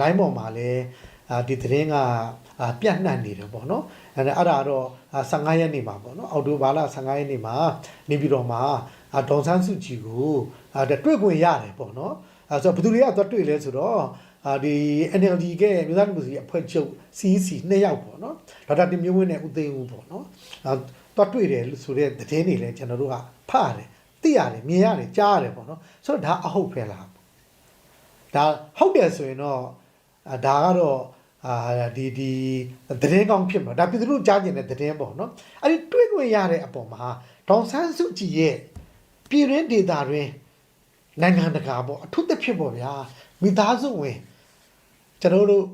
line ပေါ်မှာလည်းအာဒီသတင်းကအာပြန့်နှံ့နေတယ်ပေါ့နော်အဲ့ဒါအဲ့ဒါတော့အာ15ရက်နေ့မှာပေါ့နော်အောက်တိုဘာလ15ရက်နေ့မှာနေပြည်တော်မှာအာဒေါန်ဆန်းစုကြည်ကိုအာတွေ့ခွင့်ရတယ်ပေါ့နော်အဲဆိုတော့ဘယ်သူတွေကသွားတွေ့လဲဆိုတော့အာဒီ NLD ကမြို့သားလူမျိုးစီအဖွဲ့ချုပ် CEC နှစ်ယောက်ပေါ့နော်ဒေါက်တာတင်မျိုးဝင်းနဲ့ဦးသိန်းဦးပေါ့နော်အာသွားတွေ့တယ်လို့ဆိုတဲ့သတင်းတွေလည်းကျွန်တော်တို့ကဖတ်ရတယ်သိရတယ်မြင်ရတယ်ကြားရတယ်ပေါ့နော်ဆိုတော့ဒါအဟုတ်ပဲလားဒါဟုတ်တယ်ဆိုရင်တော့အာ ဒါကတော့အာဒီဒီသတင်းကောင်းဖြစ်မှာဒါပြည်သူတို့ကြားကျင်တဲ့သတင်းပေါ့နော်အဲ့ဒီတွေးခွင့်ရတဲ့အပေါ်မှာဒေါန်ဆန်းစုကြည်ရဲ့ပြည်ရင်းဒေတာတွင်နိုင်ငံတကာပေါ့အထူးသဖြင့်ပေါ့ဗျာမိသားစုဝင်ကျွန်တော်တို့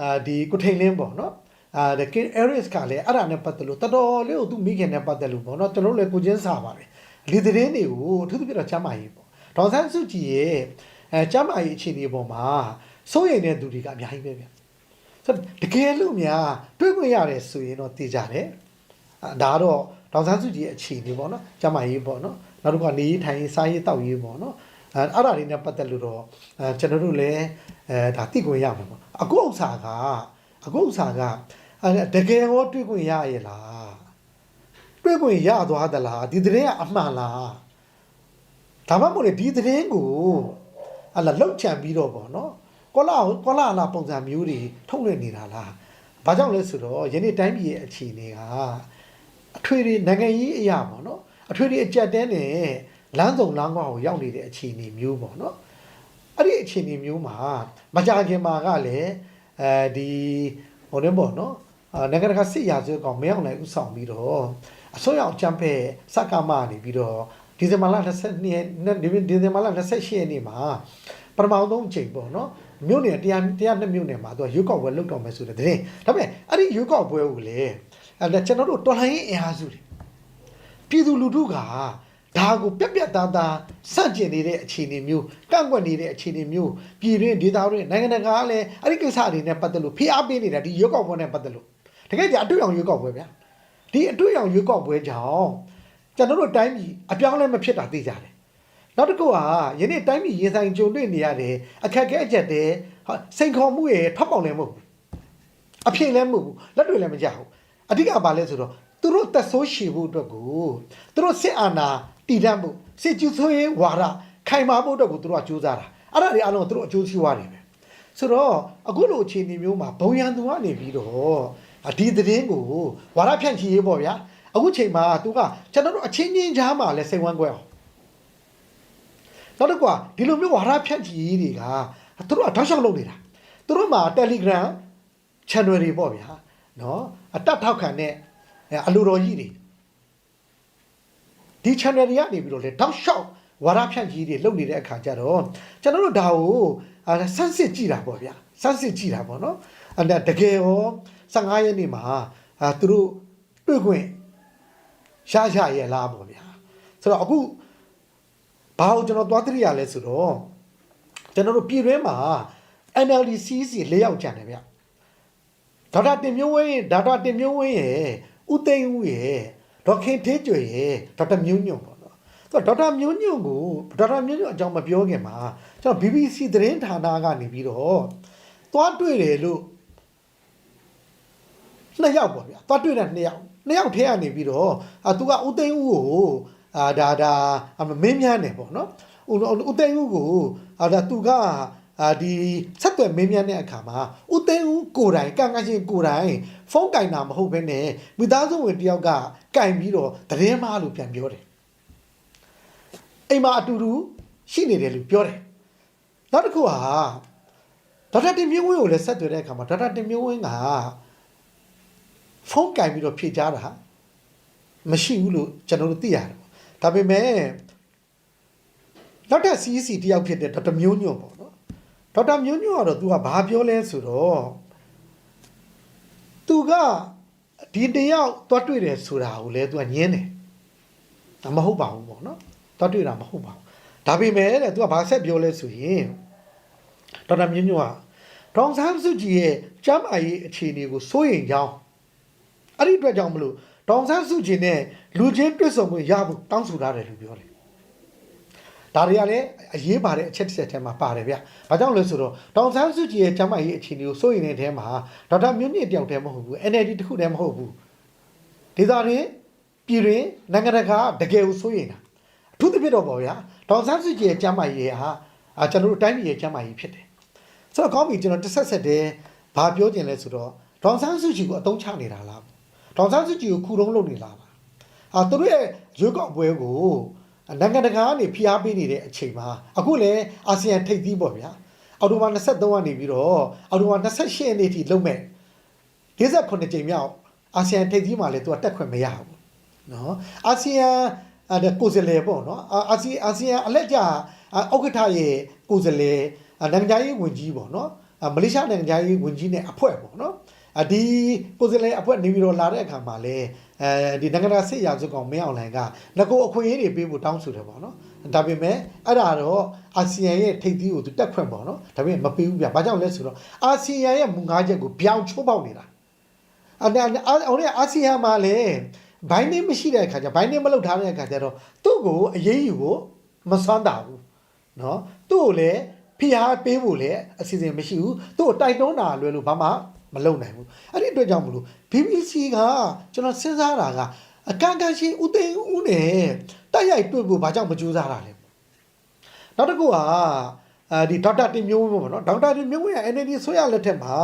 အာဒီကုထိန်လင်းပေါ့နော်အာဒီကင်အဲရစ်ကလည်းအဲ့ဒါနဲ့ပတ်သက်လို့တော်တော်လေးကိုသူမိခင်နဲ့ပတ်သက်လို့ပေါ့နော်ကျွန်တော်တို့လည်းကိုချင်းစာပါတယ်ဒီသတင်းတွေကိုအထူးသဖြင့်တော့ချမ်းမာရေးပေါ့ဒေါန်ဆန်းစုကြည်ရဲ့အဲချမ်းမာရေးအခြေအနေပေါ်မှာ စိုးရိမ်တဲ့သူတွေကအများကြီးပဲဗျဆိုတော့တကယ်လို့များတွေးခွင့်ရတယ်ဆိုရင်တော့သိကြတယ်အာဒါကတော့ဒေါန်ဆန်းစုကြည်ရဲ့အခြေအနေပေါ့နော်ချမ်းမာရေးပေါ့နော်နောက်တစ်ခုကနေရေးထိုင်ရေးစားရေးတောက်ရေးပေါ့နော်အဲအဲ့ဒါတွေနဲ့ပတ်သက်လို့တော့အဲကျွန်တော်တို့လည်းအဲဒါသိခွင့်ရမှာပေါ့အခုဥစ္စာကအခုဥစ္စာကအဲတကယ်ရောတွေးခွင့်ရရဲ့လားတွေးခွင့်ရသွားသလားဒီသတင်းကအမှန်လားဒါမှမဟုတ်လေဒီသတင်းကိုအလားလောက်ချန်ပြီးတော့ပေါ့နော် ကောလာကောလာလာပုံစံမျိုးတွေထုတ်လွှင့်နေတာလားဘာကြောင့်လဲဆိုတော့ယနေ့တိုင်းပြည်ရဲ့အခြေအနေကအထွေတွေနိုင်ငံရေးအရာပေါ့နော်အထွေတွေအကြက်တဲနဲ့လမ်းဆောင်လမ်းကွာကိုရောက်နေတဲ့အခြေအနေမျိုးပေါ့နော်အဲ့ဒီအခြေအနေမျိုးမှာမကြခင်မှာကလည်းအဲဒီဟိုနေပေါ့နော်အာနိုင်ငံတကာစစ်ရာဇဝတ်ကောင်မရောက်နိုင်ဥဆောင်ပြီးတော့အစိုးရအကြံဖက်စက္ကမနေပြီးတော့ဒီဇင်ဘာလ22ရက်ဒီဇင်ဘာလ28ရက်နေ့မှာပထမဆုံးအချိန်ပေါ့နော် မြို့နယ်တရားတရားနှစ်မြို့နယ်မှာသူကရွေးကောက်ပွဲလုပ်တော့မယ်ဆိုတဲ့တဲ့ဒါပေမဲ့အဲ့ဒီရွေးကောက်ပွဲကိုလေအဲ့ဒါကျွန်တော်တို့တော်လှန်ရေးအင်အားစုတွေပြည်သူလူထုကဒါကိုပြက်ပြက်သားသားစန့်ကျင်နေတဲ့အခြေအနေမျိုးကန့်ကွက်နေတဲ့အခြေအနေမျိုးပြည်တွင်းဒေသတွင်းနိုင်ငံတကာကလည်းအဲ့ဒီကိစ္စတွေနဲ့ပတ်သက်လို့ဖိအားပေးနေတာဒီရွေးကောက်ပွဲနဲ့ပတ်သက်လို့တကယ်ကြအတွေ့အကြုံရွေးကောက်ပွဲဗျာဒီအတွေ့အကြုံရွေးကောက်ပွဲကြောင့်ကျွန်တော်တို့တိုင်းပြည်အပြောင်းအလဲမဖြစ်တာသိကြတယ် နောက်တစ်ခုကယနေ့တိုင်းပြည်ရင်ဆိုင်ကြုံတွေ့နေရတယ်အခက်အခဲအကျက်တဲ့ဟာစိန်ခေါ်မှုရဲ့ထောက်ပေါက်လည်းမဟုတ်ဘူးအဖြစ်လည်းမဟုတ်ဘူးလက်တွေလည်းမကြဘူးအဓိကဘာလဲဆိုတော့သူတို့သက်ဆိုးရှည်ဖို့အတွက်ကိုသူတို့စစ်အာဏာတည်တံ့ဖို့စစ်ကျူဆိုးရေးဝါဒခိုင်မာဖို့အတွက်ကိုသူတို့ကကြိုးစားတာအဲ့ဒါတွေအလုံးသူတို့အကျိုးစီးပွားတွေပဲဆိုတော့အခုလိုအခြေအနေမျိုးမှာဘုံရန်သူကနေပြီးတော့အဒီသတင်းကိုဝါဒဖြန့်ချီရေးပေါ့ဗျာအခုချိန်မှာသူကကျွန်တော်တို့အချင်းချင်းကြားမှာလဲစိတ်ဝမ်းကွဲအောင် နောက်တစ်ခုကဒီလိုမျိုးဝါဒဖြန့်ချီရေးတွေကသူတို့ကတောက်လျှောက်လုပ်နေတာသူတို့မှာ Telegram channel တွေပေါ့ဗျာနော်အတက်ထောက်ခံတဲ့အလူတော်ကြီးတွေဒီ channel တွေကနေပြီးတော့လေတောက်လျှောက်ဝါဒဖြန့်ချီတွေလုပ်နေတဲ့အခါကျတော့ကျွန်တော်တို့ဒါကိုအဲဆန်းစစ်ကြည့်တာပေါ့ဗျာဆန်းစစ်ကြည့်တာပေါ့နော်အဲ့ဒါတကယ်ရော15ရက်နေ့မှာအာသူတို့တွေ့ခွင့်ရရရဲ့လားပေါ့ဗျာဆိုတော့အခု ဘာလို့ကျွန်တော်သွားတရိယာလဲဆိုတော့ကျွန်တော်တို့ပြည်တွင်းမှာ NLD CC ၄ယောက်ကြံတယ်ဗျဒေါက်တာတင်မျိုးဝင်းဒေါက်တာတင်မျိုးဝင်းရဲ့ဦးသိန်းဦးရဲ့ဒေါက်ခင်သေးကျွေရဲ့ဒေါက်တာမျိုးညွန့်ပေါ့နော်ဆိုတော့ဒေါက်တာမျိုးညွန့်ကိုဒေါက်တာမျိုးညွန့်အကြောင်းမပြောခင်မှာကျွန်တော် BBC သတင်းဌာနကနေပြီးတော့သွားတွေ့တယ်လို့နှစ်ယောက်ပေါ့ဗျာသွားတွေ့တဲ့နှစ်ယောက်နှစ်ယောက်ထဲကနေပြီးတော့အာသူကဦးသိန်းဦးကို အာဒါဒါအမင်းမြန်းတယ်ပေါ့နော်ဦးဦးသိန်းဦးကိုအာဒါသူကအာဒီဆက်သွယ်မင်းမြန်းတဲ့အခါမှာဦးသိန်းဦးကိုယ်တိုင်ကန့်ကန့်ချင်းကိုယ်တိုင်ဖုန်းကင်တာမဟုတ်ဘဲနဲ့မိသားစုဝင်တယောက်ကကင်ပြီးတော့သတင်းမားလို့ပြန်ပြောတယ်အိမ်မှာအတူတူရှိနေတယ်လို့ပြောတယ်နောက်တစ်ခုဟာဒေါက်တာတင်မျိုးဝင်းကိုလည်းဆက်သွယ်တဲ့အခါမှာဒေါက်တာတင်မျိုးဝင်းကဖုန်းကင်ပြီးတော့ဖြေကြားတာမရှိဘူးလို့ကျွန်တော်တို့သိရတယ်ပေါ့ ဒါပေမဲ့နောက်ထပ် CEC တယောက်ဖြစ်တဲ့ဒေါက်တာမျိုးညွန့်ပေါ့နော်ဒေါက်တာမျိုးညွန့်ကတော့ तू ကဘာပြောလဲဆိုတော့ तू ကဒီတယောက်တွတ်တွေ့တယ်ဆိုတာကိုလည်း तू ကညင်းတယ်ဒါမဟုတ်ပါဘူးပေါ့နော်တွတ်တွေ့တာမဟုတ်ပါဘူးဒါပေမဲ့တဲ့ तू ကဘာဆက်ပြောလဲဆိုရင်ဒေါက်တာမျိုးညွန့်ကဒေါန်ဆန်းစုကြည်ရဲ့ကျမ်းမာရေးအခြေအနေကိုစိုးရိမ်ကြောင်းအဲ့ဒီအတွက်ကြောင့်မလို့ ဒေါန်ဆန်းစုကြည်နဲ့လူချင်းတွေ့ဆုံခွင့်ရဖို့တောင်းဆိုထားတယ်လို့ပြောတယ်ဒါတွေကလည်းအရေးပါတဲ့အချက်တစ်ချက်ထဲမှာပါတယ်ဗျ။ဘာကြောင့်လဲဆိုတော့ဒေါန်ဆန်းစုကြည်ရဲ့ကျမ်းမာရေးအခြေအနေကိုစိုးရိမ်နေတဲ့ထဲမှာဒေါက်တာမျိုးမြင့်တယောက်တည်းမဟုတ်ဘူး NLD တစ်ခုတည်းမဟုတ်ဘူးဒေသတွင်းပြည်တွင်းနိုင်ငံတကာတကယ်ကိုစိုးရိမ်တာအထူးသဖြင့်တော့ပေါ့ဗျာဒေါန်ဆန်းစုကြည်ရဲ့ကျမ်းမာရေးဟာအာကျွန်တော်တို့တိုင်းပြည်ရဲ့ကျမ်းမာရေးဖြစ်တယ်ဆိုတော့ကောင်းပြီကျွန်တော်တစ်ဆက်ဆက်တည်းဘာပြောချင်လဲဆိုတော့ဒေါန်ဆန်းစုကြည်ကိုအတုံးချနေတာလား ဒေါက်ဆန်းစုကြည်ကိုခုတုံးလုပ်နေတာပါအာသူတို့ရဲ့ရွေးကောက်ပွဲကိုနိုင်ငံတကာကနေဖိအားပေးနေတဲ့အချိန်မှာအခုလည်းအာဆီယံထိပ်သီးပေါ့ဗျာအော်တိုဘာ23ကနေပြီးတော့အော်တိုဘာ28ရက်နေ့ထိလုပ်မဲ့58ကြိမ်မြောက်အာဆီယံထိပ်သီးမှာလည်းသူကတက်ခွင့်မရဘူးနော်အာဆီယံအဲ့ကိုယ်စားလှယ်ပေါ့နော်အာဆီအာဆီယံအလက်ကြဥက္ကဋ္ဌရဲ့ကိုယ်စားလှယ်နိုင်ငံရေးဝန်ကြီးပေါ့နော်မလေးရှားနိုင်ငံရေးဝန်ကြီးနဲ့အဖွဲ့ပေါ့နော် အဒီကိုစလဲအဖွဲ့နေပြီးတော့လာတဲ့အခါမှာလဲအဲဒီနိုင်ငံတကာစစ်ရာစုကောင်မင်းအောင်လှိုင်ကငကိုအခွင့်အရေးတွေပေးဖို့တောင်းဆိုတယ်ပေါ့နော်ဒါပေမဲ့အဲ့ဒါတော့အာဆီယံရဲ့ထိပ်သီးကိုသူတက်ခွင့်ပေါ့နော်ဒါပေမဲ့မပေးဘူးဗျဘာကြောင့်လဲဆိုတော့အာဆီယံရဲ့မူငါးချက်ကိုပြောင်ချိုးပေါက်နေတာအဲ့ဒါအော်ရအာဆီယံမှာလဲဘိုင်းနေမရှိတဲ့အခါကျဘိုင်းနေမလုပ်ထားတဲ့အခါကျတော့သူ့ကိုအရေးယူဖို့မစွမ်းတာဘူးနော်သူ့ကိုလည်းဖိအားပေးဖို့လည်းအစီအစဉ်မရှိဘူးသူ့ကိုတိုက်တွန်းတာလွယ်လို့ဘာမှ မလုပ်နိုင်ဘူးအဲ့ဒီအတွက်ကြောင့်မလို့ BBC ကကျွန်တော်စဉ်းစားတာကအကန့်အကန့်ရှိဥသိမ်းဦးနဲ့တိုက်ရိုက်တွေ့ဖို့ဘာကြောင့်မကြိုးစားတာလဲနောက်တစ်ခုကအဲဒီဒေါက်တာတင်မျိုးဝင်းပေါ့နော်ဒေါက်တာတင်မျိုးဝင်းက NLD ဆွေရလက်ထက်မှာ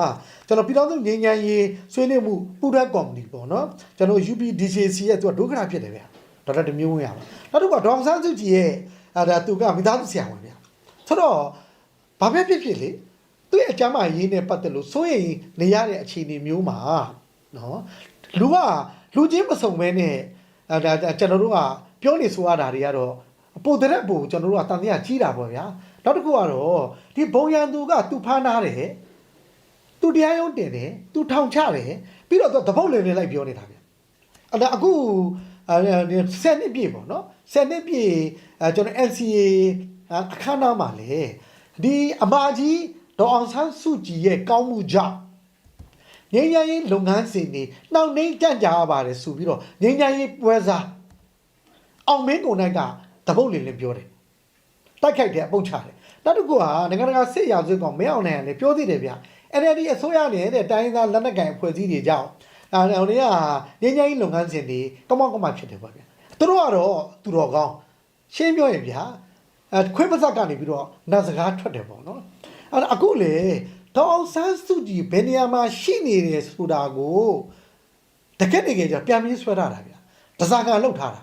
ကျွန်တော်ပြည်တော်စုငြိမ်းချမ်းရေးဆွေးနွေးမှုပူးတွဲကော်မတီပေါ့နော်ကျွန်တော် UPDJC ရဲ့သူကဒုက္ခရဖြစ်တယ်ဗျဒေါက်တာတင်မျိုးဝင်းရပါနောက်တစ်ခုကဒေါအောင်ဆန်းစုကြည်ရဲ့အဲဒါသူကမိသားစုဆရာဝန်ဗျဆိုတော့ဘာပဲဖြစ်ဖြစ်လေ သူ့ရဲ့အကြမ်းမာရေးနဲ့ပတ်သက်လို့စိုးရိမ်နေရတဲ့အခြေအနေမျိုးမှာနော်လူကလူချင်းမစုံမဲနဲ့အဲဒါဒါကျွန်တော်တို့ကပြောနေဆိုရတာတွေကတော့ပိုတဲ့ပိုကျွန်တော်တို့ကတန်တရားကြီးတာပေါ့ဗျာနောက်တစ်ခုကတော့ဒီဘုံရန်သူကသူဖမ်းထားတယ်သူတရားရုံးတင်တယ်သူထောင်ချတယ်ပြီးတော့သူသဘုတ်လင်နေလိုက်ပြောနေတာဗျအဲ့ဒါအခုအဲဆယ်နှစ်ပြည့်ပေါ့နော်ဆယ်နှစ်ပြည့်အဲကျွန်တော် LCA အခမ်းအနားမှာလေဒီအမကြီး ဒေါ်အောင်ဆန်းစုကြည်ရဲ့ကောင်းမှုကြောင့်ငြိမ်းချမ်းရေးလုပ်ငန်းစဉ်တွေနှောင့်နှိမ်ကြံ့ကြာပါတယ်ဆိုပြီးတော့ငြိမ်းချမ်းရေးပွဲစားအောင်မင်းကိုနိုင်ကတပုတ်လင်လင်ပြောတယ်တိုက်ခိုက်တယ်အပုတ်ချတယ်နောက်တစ်ခုကနိုင်ငံတကာစစ်ရာဇဝတ်ကောင်မင်းအောင်နိုင်ကလည်းပြောသေးတယ်ဗျ NLD အစိုးရနဲ့တိုင်းသားလက်နက်ကိုင်အဖွဲ့အစည်းတွေကြောင့်အဲဟိုနေ့ကငြိမ်းချမ်းရေးလုပ်ငန်းစဉ်တွေကောင်းကောင်းကောင်းမှဖြစ်တယ်ဗျဗျသူတို့ကတော့သူတော်ကောင်းရှင်းပြောရင်ဗျာအဲခွေးပါးစပ်ကနေပြီးတော့နတ်စကားထွက်တယ်ပေါ့နော် အဲ့ဒါအခုလေဒေါအောင်ဆန်းစုကြည်ဘယ်နေရာမှာရှိနေတယ်ဆိုတာကိုတကယ်တကယ်ကြပြန်ပြီးဆွဲထားတာဗျာတစားကလောက်ထားတာ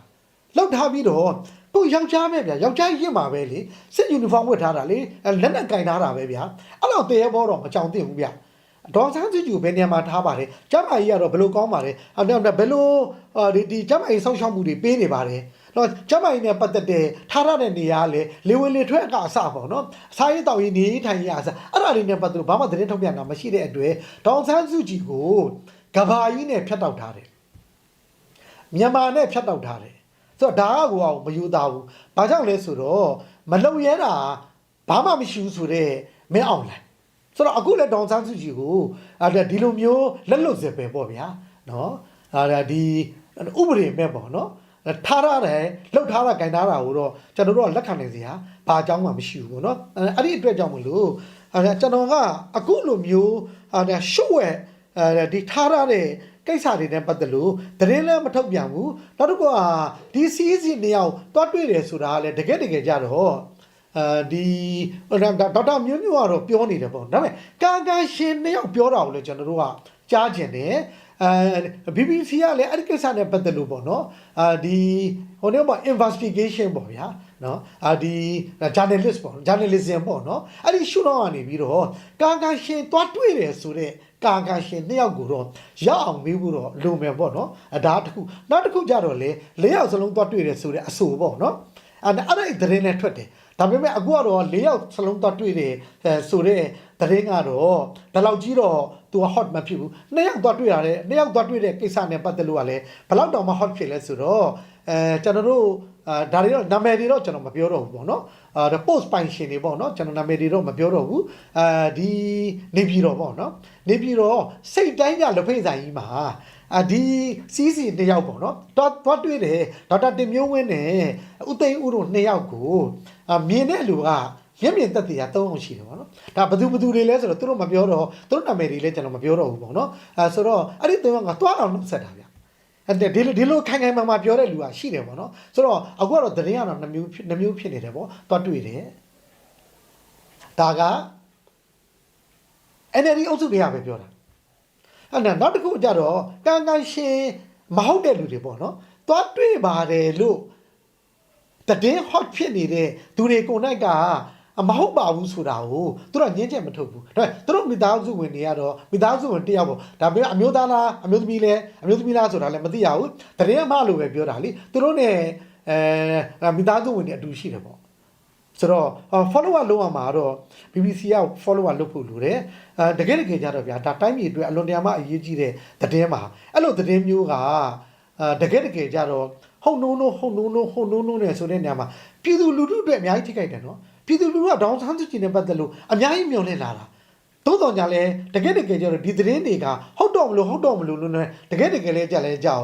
လောက်ထားပြီးတော့ကိုယောက်ျားပဲဗျာယောက်ျားရင့်မှာပဲလေစစ်ယူနီဖောင်းဝတ်ထားတာလေအဲလက်နဲ့ကင်ထားတာပဲဗျာအဲ့တော့တေရဘောတော့မကြောင်သင့်ဘူးဗျာဒေါ်ဆန်းစုကြည်ကိုဘယ်နေရာမှာထားပါလဲကျမကြီးကတော့ဘယ်လိုကောင်းပါလဲအဲ့တော့ဘယ်လိုအာဒီဒီကျမကြီးဆောက်ရှောက်မှုတွေပေးနေပါတယ် တော့ကျမကြီးနဲ့ပတ်သက်တဲ့ထားရတဲ့နေရာလေလေဝင်လေထွက်အကအစပေါ့နော်အစားရေးတောက်ရေးနေထိုင်ရေးအစအဲ့ဒါလေးနဲ့ပတ်သက်လို့ဘာမှသတင်းထုတ်ပြန်တာမရှိတဲ့အတွက်ဒေါ်ဆန်းစုကြည်ကိုကဘာကြီးနဲ့ဖျက်တောက်ထားတယ်မြန်မာနဲ့ဖျက်တောက်ထားတယ်ဆိုတော့ဒါကကိုအောင်မယူသားဘူးဘာကြောင့်လဲဆိုတော့မလုံရဲတာဘာမှမရှိဘူးဆိုတော့မင်းအောင်လိုက်ဆိုတော့အခုလည်းဒေါန်ဆန်းစုကြည်ကိုအဲ့ဒါဒီလိုမျိုးလက်လွတ်စေပဲပေါ့ဗျာနော်အဲ့ဒါဒီဥပဒေမဲ့ပေါ့နော် ထားရတယ်လှုပ်ထားတာဂင်ထားတာကိုတော့ကျွန်တော်တို့ကလက်ခံနေစရာဘာအကြောင်းမှမရှိဘူးပေါ့နော်အဲ့ဒီအတွက်ကြောင့်မလို့အဲ့ကျွန်တော်ကအခုလိုမျိုးအဲ့ဒါရှုပ်ဝဲအဲ့ဒီထားရတဲ့ကိစ္စတွေနဲ့ပတ်သက်လို့သတင်းလည်းမထုတ်ပြန်ဘူးနောက်တစ်ခုကဒီ CEC နှစ်ယောက်တွားတွေ့တယ်ဆိုတာကလည်းတကယ်တကယ်ကြတော့အဲဒီဒေါက်တာမျိုးမျိုးကတော့ပြောနေတယ်ပေါ့ဒါပေမဲ့ကာကာရှင်နှစ်ယောက်ပြောတာကိုလည်းကျွန်တော်တို့ကကြားကျင်တယ် အဲ BBC ကလည်းအဲ့ဒီကိစ္စနဲ့ပတ်သက်လို့ပေါ့နော်အာဒီဟိုနေ့ပေါ့ investigation ပေါ့ဗျာနော်အာဒီ journalist ပေါ့ journalism ပေါ့နော်အဲ့ဒီရှုတော့ကနေပြီးတော့ကာကာရှင်တွားတွေ့တယ်ဆိုတော့ကာကာရှင်နှစ်ယောက်ကိုတော့ရအောင်မေးဖို့တော့လိုမယ်ပေါ့နော်အဒါတစ်ခုနောက်တစ်ခုကြတော့လေလေးယောက်စလုံးတွားတွေ့တယ်ဆိုတဲ့အဆိုပေါ့နော်အဲ့အဲ့ဒီသတင်းနဲ့ထွက်တယ်ဒါပေမဲ့အခုကတော့၄ယောက်စလုံးသွားတွေ့တယ်ဆိုတဲ့သတင်းကတော့ဘယ်လောက်ကြီးတော့ သူက hot မဖြစ်ဘူးနှစ်ယောက်သွားတွေ့ရတယ်နှစ်ယောက်သွားတွေ့တဲ့ကိစ္စနဲ့ပတ်သက်လို့ကလည်းဘယ်လောက်တောင်မှ hot ဖြစ်လဲဆိုတော့အဲကျွန်တော်တို့အာဒါတွေတော့နာမည်တွေတော့ကျွန်တော်မပြောတော့ဘူးပေါ့နော်အာ post ပိုင်ရှင်တွေပေါ့နော်ကျွန်တော်နာမည်တွေတော့မပြောတော့ဘူးအာဒီနေပြည်တော်ပေါ့နော်နေပြည်တော်စိတ်တိုင်းကြလက်ဖိတ်ဆိုင်ကြီးမှာအာဒီစီးစီနှစ်ယောက်ပေါ့နော်တော့တော့တွေ့တယ်ဒေါက်တာတင်မျိုးဝင်းနဲ့ဦးသိန်းဦးတို့နှစ်ယောက်ကိုအာမြင်တဲ့လူက မျက်မြင်သက်သေက၃အောင်ရှိတယ်ပေါ့နော်ဒါဘယ်သူဘယ်သူတွေလဲဆိုတော့သူတို့မပြောတော့သူတို့နာမည်တွေလည်းကျွန်တော်မပြောတော့ဘူးပေါ့နော်အဲဆိုတော့အဲ့ဒီ၃အောင်ကသွားအောင်နှုတ်ဆက်တာဗျအဲ့ဒီလိုဒီလိုခိုင်ခိုင်မာမာပြောတဲ့လူကရှိတယ်ပေါ့နော်ဆိုတော့အခုကတော့သတင်းကတော့နှမျိုးနှမျိုးဖြစ်နေတယ်ပေါ့သွားတွေ့တယ်ဒါက NLD အုပ်စုတွေကပဲပြောတာအဲ့ဒါနောက်တစ်ခုကျတော့ကံကံရှင်မဟုတ်တဲ့လူတွေပေါ့နော်သွားတွေ့ပါတယ်လို့တည်င်း hot ဖြစ်နေတဲ့သူတွေကိုနိုင်က အမဟုတ်ပါဘူးဆိုတာကိုသူတို့ကညင်းချက်မထုတ်ဘူးဒါပေမဲ့သူတို့မိသားစုဝင်တွေကတော့မိသားစုဝင်တစ်ယောက်ပေါ့ဒါပေမဲ့အမျိုးသားလားအမျိုးသမီးလဲအမျိုးသမီးလားဆိုတာလည်းမသိရဘူးတည်င်းအမလို့ပဲပြောတာလေသူတို့ ਨੇ အဲမိသားစုဝင်တွေအတူရှိတယ်ပေါ့ဆိုတော့အော် follower လုပ်ရမှာတော့ BBC က follower လုပ်ဖို့လိုတယ်အဲတကယ်တကယ်ကြတော့ဗျာဒါတိုင်းပြည်အတွက်အလွန်တရာမှအရေးကြီးတဲ့သတင်းပါအဲ့လိုသတင်းမျိုးကအဲတကယ်တကယ်ကြတော့ဟုတ်နိုးနိုးဟုတ်နိုးနိုးဟုတ်နိုးနိုးနဲ့ဆိုတဲ့နေရာမှာပြည်သူလူထုအတွက်အများကြီးထိခိုက်တယ်နော် ပြည်သူလူထုကဒေါင်းဆန်းစုကြည်နဲ့ပတ်သက်လို့အများကြီးမျှော်လင့်လာတာသို့တော်ကြလဲတကယ်တကယ်ကြတော့ဒီသတင်းတွေကဟုတ်တော့မလို့ဟုတ်တော့မလို့လို့နဲ့တကယ်တကယ်လဲကြလဲကြောက်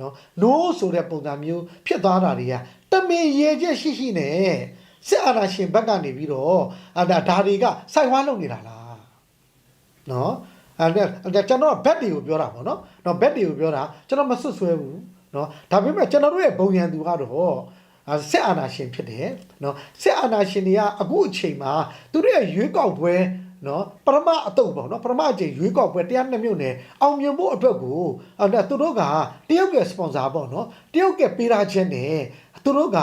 နော်နိုးဆိုတဲ့ပုံစံမျိုးဖြစ်သွားတာတွေကတမင်ရေချက်ရှိရှိနဲ့စစ်အာဏာရှင်ဘက်ကနေပြီးတော့အာဒါဒါတွေကစိုက်ဝါးလုပ်နေတာလားနော်အဲ့ဒါကျွန်တော်ဘက်တွေကိုပြောတာပေါ့နော်နော်ဘက်တွေကိုပြောတာကျွန်တော်မဆွတ်ဆွဲဘူးနော်ဒါပေမဲ့ကျွန်တော်တို့ရဲ့ဘုံရန်သူကတော့အာ စစ်အာဏာရှင်ဖြစ်တယ်နော်စစ်အာဏာရှင်တွေကအခုအချိန်မှာသူတို့ရဲ့ရွေးကောက်ပွဲနော်ပရမအတုပ်ပေါ့နော်ပရမအကျင့်ရွေးကောက်ပွဲတရားနှစ်မြို့နယ်အောင်မြင်ဖို့အတွက်ကိုအဲ့ဒါသူတို့ကတရုတ်ရဲ့စပွန်ဆာပေါ့နော်တရုတ်ရဲ့ပေးထားခြင်းနဲ့သူတို့က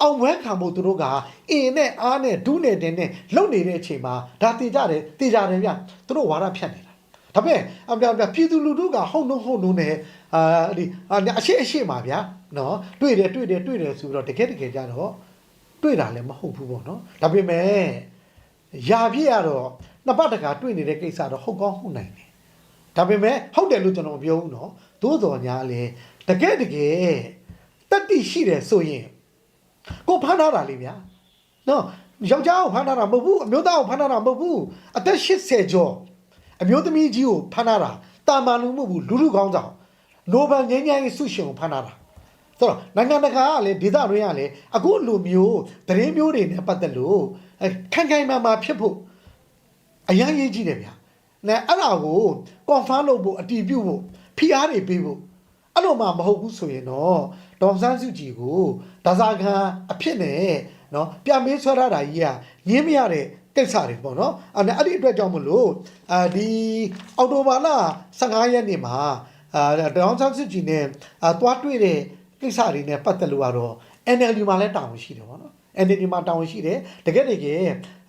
အောင်ဝဲခံဖို့သူတို့ကအင်းနဲ့အားနဲ့ဒုနဲ့တင်းနဲ့လုံနေတဲ့အချိန်မှာဒါတည်ကြတယ်တည်ကြတယ်ဗျသူတို့ဝါဒဖြတ်နေတာ ဒါပေမဲ့အပြပြပြည်သူလူထုကဟုတ်နှုံဟုတ်နှုံနဲ့အာဒီအရှိအရှိမှာဗျာနော်တွေ့တယ်တွေ့တယ်တွေ့တယ်ဆိုတော့တကယ်တကယ်ကြတော့တွေ့တာလည်းမဟုတ်ဘူးပေါ့နော်ဒါပေမဲ့ယာပြည့်ရတော့နှစ်ပတ်တခါတွေ့နေတဲ့ကိစ္စတော့ဟုတ်ကောင်းဟုတ်နိုင်တယ်ဒါပေမဲ့ဟုတ်တယ်လို့ကျွန်တော်မပြောဘူးနော်သို့တော်ညာလေတကယ်တကယ်တတိရှိတယ်ဆိုရင်ကိုဖမ်းထားတာလေဗျာနော်ယောက်ျားကိုဖမ်းထားတာမဟုတ်ဘူးအမျိုးသားကိုဖမ်းထားတာမဟုတ်ဘူးအသက်80ကျော် အမျိုးသမီးကြီးကိုဖမ်းထားတာတာမန်လူမဟုတ်ဘူးလူလူကောင်းဆောင်နိုဘယ်ငြိမ်းချမ်းရေးဆုရှင်ကိုဖမ်းထားတာဆိုတော့နိုင်ငံတကာကလည်းဒေသတွင်းကလည်းအခုလူမျိုးသတင်းမျိုးတွေနဲ့ပတ်သက်လို့အဲခိုင်ခိုင်မာမာဖြစ်ဖို့အရန်ရေးကြည့်တယ်ဗျာနဲအဲ့ဒါကို confirm လုပ်ဖို့အတည်ပြုဖို့ဖိအားတွေပေးဖို့အဲ့လိုမှမဟုတ်ဘူးဆိုရင်တော့ဒေါ်စန်းစုကြည်ကိုဒါဇာခံအဖြစ်နဲ့နော်ပြန်မေးဆွဲထားတာကြီးကငင်းမရတဲ့ ကိစ္စတွေပေါ့နော်အဲ့ဒါအဲ့ဒီအတွက်ကြောင့်မလို့အာဒီအော်တိုဘာလ15ရက်နေ့မှာအာဒေါ်စန်းစုကြည်နဲ့အာတွားတွေ့တဲ့ကိစ္စတွေနဲ့ပတ်သက်လို့ကတော့ NLD မှာလည်းတာဝန်ရှိတယ်ပေါ့နော် NLD မှာတာဝန်ရှိတယ်တကယ်တကယ်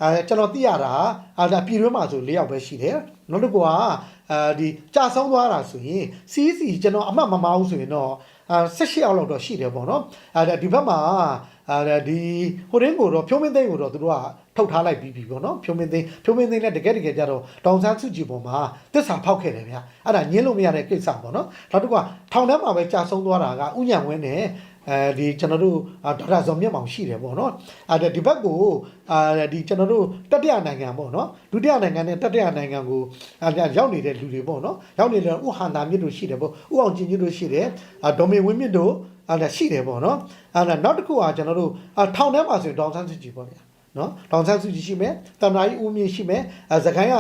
အဲကျွန်တော်သိရတာအာဒါပြည်တွင်းမှာဆို၄ယောက်ပဲရှိတယ်နောက်တစ်ခုကအာဒီကြာဆုံးသွားတာဆိုရင် CC ကျွန်တော်အမှတ်မမအောင်ဆိုရင်တော့အာ16ယောက်လောက်တော့ရှိတယ်ပေါ့နော်အာဒါဒီဘက်မှာ အာဒါဒီဟိုရင်းကိုတော့ဖြုံးမင်းသိန်းကိုတော့သူတို့ကထုတ်ထားလိုက်ပြီးပြီပေါ့နော်ဖြုံးမင်းသိန်းဖြုံးမင်းသိန်းလည်းတကယ်တကယ်ကြတော့တောင်ဆန်းစုကြည်ပေါ်မှာတစ္ဆာဖောက်ခဲ့တယ်ဗျအဲ့ဒါညင်းလို့မရတဲ့ကိစ္စပေါ့နော်နောက်တစ်ခုကထောင်ထဲမှာပဲကြာဆုံးသွားတာကဥညံဝင်းနဲ့ အဲဒီကျွန်တော်တို့အာဒေါက်တာဇော်မြတ်မောင်ရှိတယ်ပေါ့နော်အဲဒီဒီဘက်ကိုအာဒီကျွန်တော်တို့တတိယနိုင်ငံပေါ့နော်ဒုတိယနိုင်ငံနဲ့တတိယနိုင်ငံကိုအာရောက်နေတဲ့လူတွေပေါ့နော်ရောက်နေတဲ့ဥဟန္တာမြစ်တို့ရှိတယ်ပေါ့ဥအောင်ကျင်ကြီးတို့ရှိတယ်အာဒေါ်မေဝင်းမြင့်တို့အာဒါရှိတယ်ပေါ့နော်အာနောက်တစ်ခုကကျွန်တော်တို့အာထောင်ထဲမှာဆိုရင်ဒေါအောင်ဆန်းစုကြည်ပေါ့ဗျာနော်ဒေါအောင်ဆန်းစုကြည်ရှိမယ်တမနာကြီးဦးမြင့်ရှိမယ်အဲဇကိုင်းက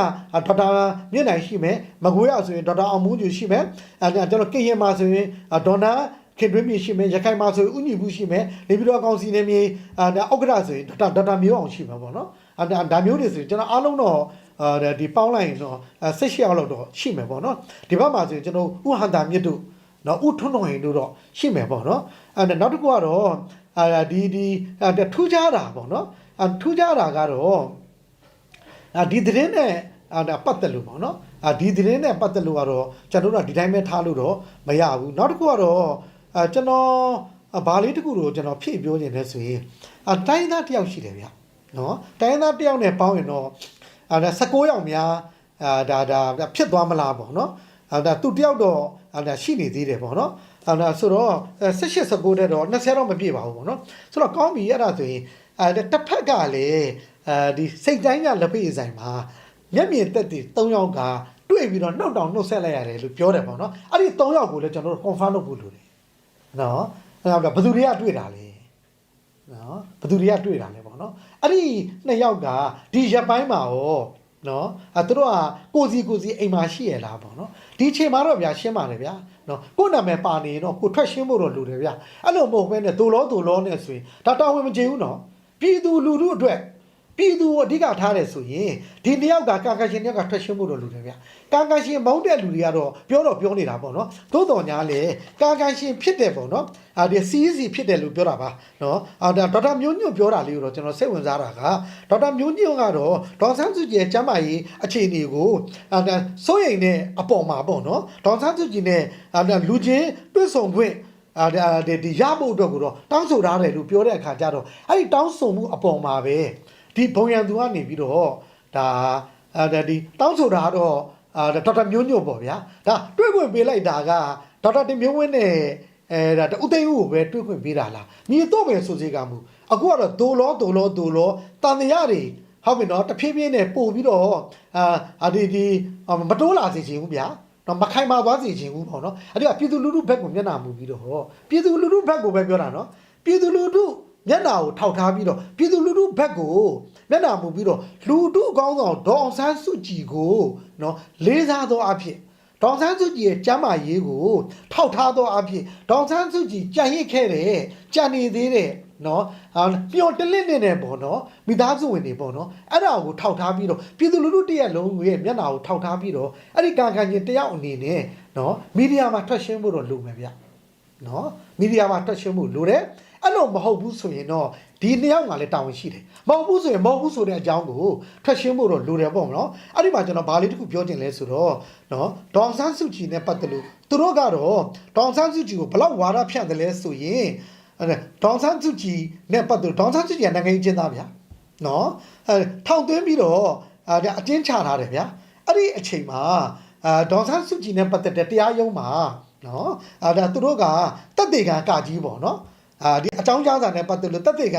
ဒေါက်တာမြင့်နိုင်ရှိမယ်မကွေးရဆိုရင်ဒေါက်တာအောင်မူးကျူရှိမယ်အဲကျွန်တော်ကရင်မှာဆိုရင်ဒေါ်နာ ခင်တွင်းမြေရှိမယ်ရခိုင်မှာဆိုရင်ဥညီဘူးရှိမယ်နေပြည်တော်ကောင်စီနေမြေအာအောက်ကရဆိုရင်ဒေါက်တာဒေါက်တာမျိုးအောင်ရှိမှာပေါ့နော်အာဒါမျိုးတွေဆိုရင်ကျွန်တော်အားလုံးတော့အာဒီပေါင်းလိုက်ရင်တော့ဆက်ရှိအောင်လို့တော့ရှိမယ်ပေါ့နော်ဒီဘက်မှာဆိုရင်ကျွန်တော်ဥဟန္တာမြစ်တို့နော်ဥထွန်းတော်ရင်တို့တော့ရှိမယ်ပေါ့နော်အဲနောက်တစ်ခုကတော့အာဒီဒီထူးခြားတာပေါ့နော်အထူးခြားတာကတော့အာဒီသတင်းနဲ့အာဒါပတ်သက်လို့ပေါ့နော်အာဒီသတင်းနဲ့ပတ်သက်လို့ကတော့ကျွန်တော်တို့ကဒီတိုင်းပဲထားလို့တော့မရဘူးနောက်တစ်ခုကတော့ အာကျွန်တော်ဘာလေးတစ်ခုတော့ကျွန်တော်ဖြည့်ပြောနေတယ်ဆိုရင်အာတိုင်းသားတယောက်ရှိတယ်ဗျနော်တိုင်းသားတယောက်နဲ့ပေါင်းရင်တော့အာဒါ16ယောက်များအာဒါဒါဖြစ်သွားမလားပေါ့နော်အာဒါသူတယောက်တော့အာဒါရှိနေသေးတယ်ပေါ့နော်အာဒါဆိုတော့18 19တဲ့တော့20တော့မပြည့်ပါဘူးပေါ့နော်ဆိုတော့ကောင်းပြီအဲ့ဒါဆိုရင်အဲတစ်ဖက်ကလည်းအဲဒီစိတ်တိုင်းကလက်ဖေးဆိုင်မှာမျက်မြင်သက်တည်၃ယောက်ကတွေ့ပြီးတော့နှုတ်တောင်နှုတ်ဆက်လိုက်ရတယ်လို့ပြောတယ်ပေါ့နော်အဲ့ဒီ၃ယောက်ကိုလည်းကျွန်တော်တို့ confirm လုပ်ဖို့လိုတယ် နော်အဲ့ဒါဘယ်သူတွေကတွေ့တာလဲနော်ဘယ်သူတွေကတွေ့တာလဲပေါ့နော်အဲ့ဒီနှစ်ယောက်ကဒီရက်ပိုင်းမှာရောနော်အဲသူတို့ကကိုစီကိုစီအိမ်မှာရှိရလားပေါ့နော်ဒီအချိန်မှာတော့ဗျာရှင်းပါတယ်ဗျာနော်ကိုယ့်နာမည်ပါနေရင်တော့ကိုထွက်ရှင်းဖို့တော့လိုတယ်ဗျာအဲ့လိုမဟုတ်ဘဲနဲ့ဒိုလောဒိုလောနဲ့ဆိုရင်ဒါတောင်းဝင်မကျေဘူးနော်ပြည်သူလူထုအတွက် ပြည်သူကိုအဓိကထားတယ်ဆိုရင်ဒီနှစ်ယောက်ကကာကရှင်နှစ်ယောက်ကထွက်ရှင်းဖို့တော့လိုတယ်ဗျာကာကရှင်မောင်းတဲ့လူတွေကတော့ပြောတော့ပြောနေတာပေါ့နော်သို့တော်ညာလေကာကရှင်ဖြစ်တယ်ပေါ့နော်အာဒီ CEC ဖြစ်တယ်လို့ပြောတာပါနော်အာဒါဒေါက်တာမျိုးညွန့်ပြောတာလေးကိုတော့ကျွန်တော်စိတ်ဝင်စားတာကဒေါက်တာမျိုးညွန့်ကတော့ဒေါ်ဆန်းစုကြည်ရဲ့ကျမ်းမာရေးအခြေအနေကိုအာဒါစိုးရိမ်တဲ့အပေါ်မှာပေါ့နော်ဒေါ်ဆန်းစုကြည်နဲ့အာဒါလူချင်းတွေ့ဆုံခွင့်အာဒါဒီဒီရဖို့အတွက်ကိုတော့တောင်းဆိုထားတယ်လို့ပြောတဲ့အခါကျတော့အဲ့ဒီတောင်းဆိုမှုအပေါ်မှာပဲ ဒီဘုံရန်သူကနေပြီးတော့ဒါအာဒါဒီတောင်းဆိုတာတော့အာဒေါက်တာမျိုးညွန့်ပေါ့ဗျာဒါတွေ့ခွင့်ပေးလိုက်တာကဒေါက်တာတင်မျိုးဝင်းနဲ့အဲဒါဥသိမ်းဦးကိုပဲတွေးခွင့်ပေးတာလားညီတော့ပဲဆိုစေကမှုအခုကတော့ဒိုလောဒိုလောဒိုလောတန်တရားတွေဟုတ်ပြီနော်တဖြည်းဖြည်းနဲ့ပို့ပြီးတော့အာအဒီဒီမတိုးလာစေချင်ဘူးဗျာတော့မခိုင်မာသွားစေချင်ဘူးပေါ့နော်အဲ့ဒီကပြည်သူလူထုဘက်ကိုမျက်နှာမူပြီးတော့ဟောပြည်သူလူထုဘက်ကိုပဲပြောတာနော်ပြည်သူလူထု မျက်နှာကိုထောက်ထားပြီးတော့ပြည်သူလူထုဘက်ကိုမျက်နှာမူပြီးတော့လူထုအကောင်းဆောင်ဒေါအောင်ဆန်းစုကြည်ကိုနော်လေးစားသောအဖြစ်ဒေါန်ဆန်းစုကြည်ရဲ့ကျမ်းမာရေးကိုထောက်ထားသောအဖြစ်ဒေါန်ဆန်းစုကြည်ကြံ့ရစ်ခဲ့တယ်ကြံနေသေးတယ်နော်အာပျော်တလင့်နေတဲ့ပေါ့နော်မိသားစုဝင်တွေပေါ့နော်အဲ့ဒါကိုထောက်ထားပြီးတော့ပြည်သူလူထုတရက်လုံးရဲ့မျက်နှာကိုထောက်ထားပြီးတော့အဲ့ဒီကာခံချင်းတယောက်အနေနဲ့နော်မီဒီယာမှာထွက်ရှင်းဖို့တော့လိုမယ်ဗျနော်မီဒီယာမှာထွက်ရှင်းဖို့လိုတယ် အဲ့လိုမဟုတ်ဘူးဆိုရင်တော့ဒီနှစ်ယောက်ကလည်းတာဝန်ရှိတယ်မဟုတ်ဘူးဆိုရင်မဟုတ်ဘူးဆိုတဲ့အကြောင်းကိုထွက်ရှင်းဖို့တော့လိုတယ်ပေါ့နော်အဲ့ဒီမှာကျွန်တော်ဗာလေးတစ်ခုပြောချင်လဲဆိုတော့နော်ဒေါန်ဆန်းစုကြည်နဲ့ပတ်သက်လို့သူတို့ကတော့ဒေါန်ဆန်းစုကြည်ကိုဘလောက်ဝါဒဖြန့်တယ်လဲဆိုရင်အဲ့ဒေါန်ဆန်းစုကြည်နဲ့ပတ်သက်လို့ဒေါန်ဆန်းစုကြည်ကနိုင်ငံရေးကျင်းသားဗျာနော်အဲထောက်သွင်းပြီးတော့အဲဒါအကျဉ်းချထားတယ်ဗျာအဲ့ဒီအချိန်မှာအဲဒေါန်ဆန်းစုကြည်နဲ့ပတ်သက်တဲ့တရားရုံးမှာနော်အဲဒါသူတို့ကတက်တေကံကကြီးပေါ့နော် အာဒီအကြောင်းကြားစာနဲ့ပတ်သက်လို့တက်တေက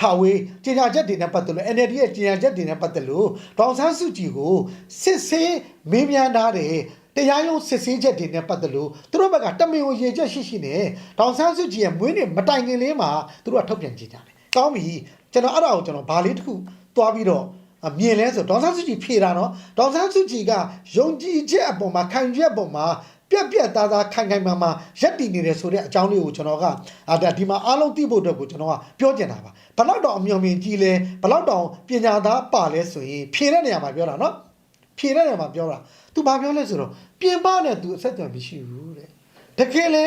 ခါဝေးကြေညာချက်တွေနဲ့ပတ်သက်လို့ NLD ရဲ့ကြေညာချက်တွေနဲ့ပတ်သက်လို့ဒေါအောင်ဆန်းစုကြည်ကိုစစ်ဆေးမေးမြန်းထားတယ်တရားရုံးစစ်ဆေးချက်တွေနဲ့ပတ်သက်လို့သူတို့ဘက်ကတမင်ကိုရေချက်ရှိရှိနဲ့ဒေါအောင်ဆန်းစုကြည်ရဲ့မွေးနေ့မတိုင်ခင်လေးမှာသူတို့ကထုတ်ပြန်ကြေညာတယ်။ကောင်းပြီကျွန်တော်အဲ့ဒါကိုကျွန်တော်ဗာလေးတစ်ခုသွားပြီးတော့အမြင်လဲဆိုဒေါအောင်ဆန်းစုကြည်ဖြေတာနော်ဒေါအောင်ဆန်းစုကြည်ကယုံကြည်ချက်အပေါ်မှာခံယူချက်အပေါ်မှာ ပြက်ပြက်သားသားခိုင်ခိုင်မာမာရက်တည်နေတယ်ဆိုတဲ့အကြောင်းလေးကိုကျွန်တော်ကဒီမှာအားလုံးသိဖို့အတွက်ကိုကျွန်တော်ကပြောချင်တာပါဘလောက်တောင်အမြင်မြင်ကြီးလဲဘလောက်တောင်ပညာသားပါလဲဆိုရင်ဖြေတဲ့နေရာမှာပြောတာနော်ဖြေတဲ့နေရာမှာပြောတာ तू ဘာပြောလဲဆိုတော့ပြင်ပနဲ့ तू အဆက်အသွယ်မရှိဘူးတဲ့တကယ်လဲ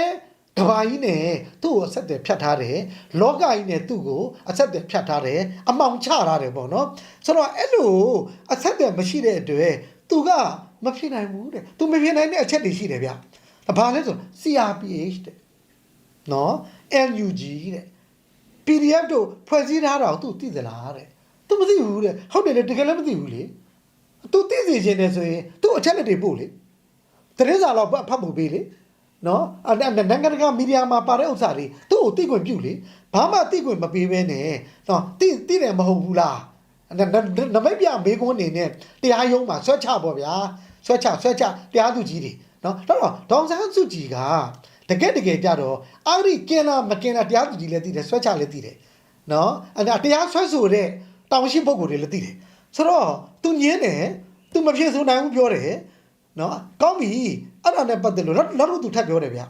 ကဘာကြီးနဲ့သူ့ကိုအဆက်တွေဖြတ်ထားတယ်လောကကြီးနဲ့သူ့ကိုအဆက်တွေဖြတ်ထားတယ်အမောင်ချထားတယ်ပေါ့နော်ဆိုတော့အဲ့လိုအဆက်တွေမရှိတဲ့အတွက်သူက မဖြစ်နိုင်ဘူးတဲ့ तू မဖြစ်နိုင်တဲ့အချက်တွေရှိတယ်ဗျဘာလဲဆို CRPH တဲ့နော် NUG တဲ့ PDF တို့ဖွဲ့စည်းထားတာကို तू သိသလားတဲ့ तू မသိဘူးတဲ့ဟုတ်တယ်လေတကယ်လည်းမသိဘူးလေ तू သိစေချင်တယ်ဆိုရင် तू အချက်လက်တွေပို့လေတရင်စာတော့ဖတ်ဖို့ပေးလေနော်အဲ့ဒါနိုင်ငံတကာမီဒီယာမှာပါတဲ့ဥစ္စာတွေသူ့ကိုသိခွင့်ပြုလေဘာမှသိခွင့်မပေးဘဲနဲ့နော်သိသိတယ်မဟုတ်ဘူးလားနနမိတ်ပြမေးခွန်းနေနဲ့တရားရုံးမှာဆွဲချပေါ့ဗျာ ဆွဲချဆွဲချတရားသူကြီးတွေနော်တော့ဒေါန်ဆန်းစုကြည်ကတကယ်တကယ်ကြတော့အာရိကင်လာမကင်လာတရားသူကြီးလည်းသိတယ်ဆွဲချလည်းသိတယ်နော်အဲ့ဒါတရားဆွဲဆိုတဲ့တောင်ရှိပုံကိုယ်တွေလည်းသိတယ်ဆိုတော့သူညင်းတယ်သူမဖြစ်ဆိုနိုင်ဘူးပြောတယ်နော်ကောင်းပြီအဲ့ဒါနဲ့ပတ်သက်လို့နောက်တော့သူထပ်ပြောတယ်ဗျ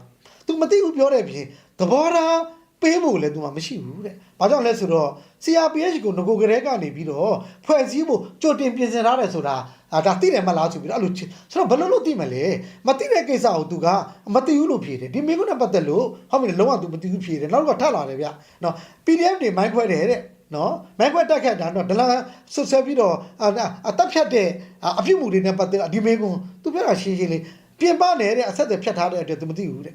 သူမသိဘူးပြောတဲ့ပြင်သဘောထားပေးဖို့လည်းသူမှမရှိဘူးတဲ့။ဘာကြောင့်လဲဆိုတော့ CRPH ကိုငကိုကလေးကနေပြီးတော့ဖွဲ့စည်းဖို့ကြိုတင်ပြင်ဆင်ထားတယ်ဆိုတာ အာဒါသိတယ်မလားဆိုပြီးတော့အဲ့လိုဆိုတော့ဘယ်လိုလုပ်သိမလဲ။မသိတဲ့ကိစ္စကို तू ကမသိဘူးလို့ဖြေတယ်။ဒီမိကုနဲ့ပတ်သက်လို့ဟုတ်ပြီလုံးဝ तू မသိဘူးဖြေတယ်။နောက်တော့ထပ်လာတယ်ဗျ။နော် PDF တွေမိုင်းခွဲတယ်တဲ့။နော်မိုက်ခွက်တက်ခတ်တာတော့ဒလန်ဆွဆွဲပြီးတော့အာအတက်ဖြတ်တဲ့အပြုတ်မှုတွေနဲ့ပတ်သက်ဒီမေကွန်းသူပြောတာရှင်းရှင်းလေးပြင်ပနေတဲ့အဆက်အသွယ်ဖြတ်ထားတဲ့အတွက်သူမသိဘူးတဲ့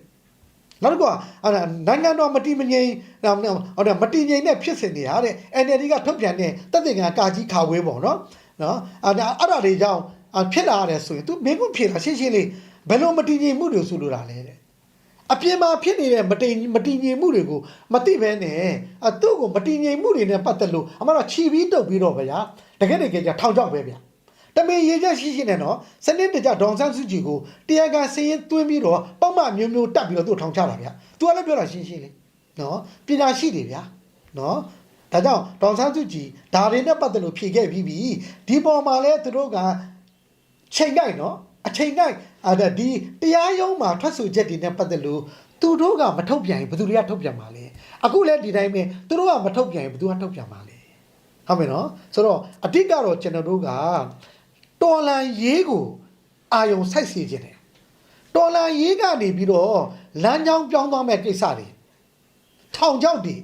နောက်တစ်ခုကအဲ့ဒါနိုင်ငံတော်မတိမငြိမ်ဟိုဒါမတိငြိမ်နဲ့ဖြစ်စင်နေရတဲ့ NLD ကထုတ်ပြန်တဲ့တက်တဲ့ကကာကြီးခါဝဲပေါ့နော် နော်အဲ့ဒါအဲ့ဒါတွေကြောင့်ဖြစ်လာရတယ်ဆိုရင် तू မေကွန်းဖြစ်တာရှင်းရှင်းလေးဘယ်လိုမတိငြိမ်မှုတွေဆိုလိုတာလဲတဲ့အပြင်မှာဖြစ်နေတဲ့မတိမတိငြိမ်မှုတွေကိုမသိဘဲနဲ့အသူ့ကိုမတိငြိမ်မှုတွေနဲ့ပတ်သက်လို့အမှတော့ခြီးပြီးတုတ်ပြီးတော့ဗျာတကယ်တကယ်ကြထောင်ချောက်ပဲဗျာတမင်ရေချက်ရှိရှိနဲ့နော်စနစ်တကျဒေါန်ဆန်းစုကြည်ကိုတရားခံစည်ရင်သွင်းပြီးတော့ပေါ့မမျိုးမျိုးတက်ပြီးတော့သူ့ထောင်ချတာဗျာသူကလည်းပြောတာရှင်းရှင်းလေးနော်ပညာရှိတွေဗျာနော် ဒါကြောင့်ဒေါန်ဆန်းစုကြည်ဒါတွေနဲ့ပတ်သက်လို့ဖြေခဲ့ပြီးပြီဒီပေါ်မှာလဲသူတို့ကချိန်ကြိုက်နော်အချိန်ကြိုက်အဲ့ဒါဒီတရားရုံးမှာထွက်ဆိုချက်တွေနဲ့ပတ်သက်လို့သူတို့ကမထုတ်ပြန်ရင်ဘယ်သူတွေကထုတ်ပြန်မှာလဲအခုလဲဒီတိုင်းပဲသူတို့ကမထုတ်ပြန်ရင်ဘယ်သူကထုတ်ပြန်မှာလဲဟုတ်မယ်နော်ဆိုတော့အတိတ်ကတော့ကျွန်တော်တို့ကတော်လန်ရေးကိုအာယုံစိုက်စီခြင်းတယ်တော်လန်ရေးကနေပြီးတော့လမ်းကြောင်းပြောင်းသွားမဲ့ကိစ္စတွေထောင်ချောက်တွေ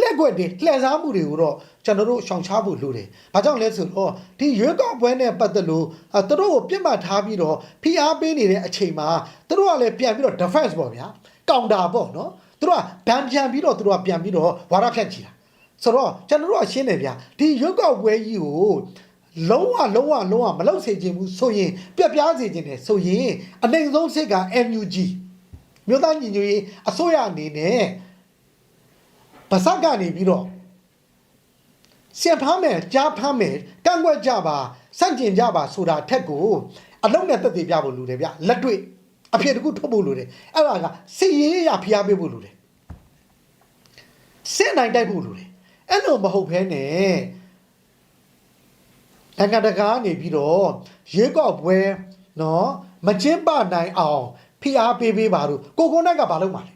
လှက်ွက်တွေလှည့်စားမှုတွေကိုတော့ကျွန်တော်တို့ရှောင်ရှားဖို့လိုတယ်။ဘာကြောင့်လဲဆိုတော့ဒီရွေးကောက်ပွဲနဲ့ပတ်သက်လို့အဲသူတို့ကိုပြစ်မှတ်ထားပြီးတော့ဖိအားပေးနေတဲ့အချိန်မှာသူတို့ကလည်းပြန်ပြီးတော့ defense ပေါ့ဗျာ။ counter ပေါ့နော်။သူတို့ကဗန်ပြန်ပြီးတော့သူတို့ကပြန်ပြီးတော့ဝါရဖြန့်ချီတာ။ဆိုတော့ကျွန်တော်တို့ကရှင်းတယ်ဗျာ။ဒီရွေးကောက်ပွဲကြီးကိုလုံးဝလုံးဝလုံးဝမလုပ်စေချင်ဘူးဆိုရင်ပြက်ပြားစေချင်တယ်ဆိုရင်အနိုင်ဆုံးစစ်က MUG မြို့သားညီညွတ်ရေးအစိုးရအနေနဲ့ ပါဇက်ကနေပြီးတော့ဆက်ဖမ်းမယ်ကြားဖမ်းမယ်ကန့်ကွက်ကြပါစန့်ကျင်ကြပါဆိုတာထက်ကိုအလုံးနဲ့တက်တည်ပြဖို့လိုတယ်ဗျလက်တွေ့အဖြစ်တကူထုတ်ဖို့လိုတယ်အဲ့ဒါကစီရေးရဖျားပေးဖို့လိုတယ်စစ်နိုင်တိုက်ဖို့လိုတယ်အဲ့လိုမဟုတ်ဘဲနဲ့နိုင်ငံတကာကနေပြီးတော့ရေကောက်ပွဲနော်မကျင်းပနိုင်အောင်ဖိအားပေးပေးပါလို့ကိုကိုနိုင်ကဘာလုပ်မှာလဲ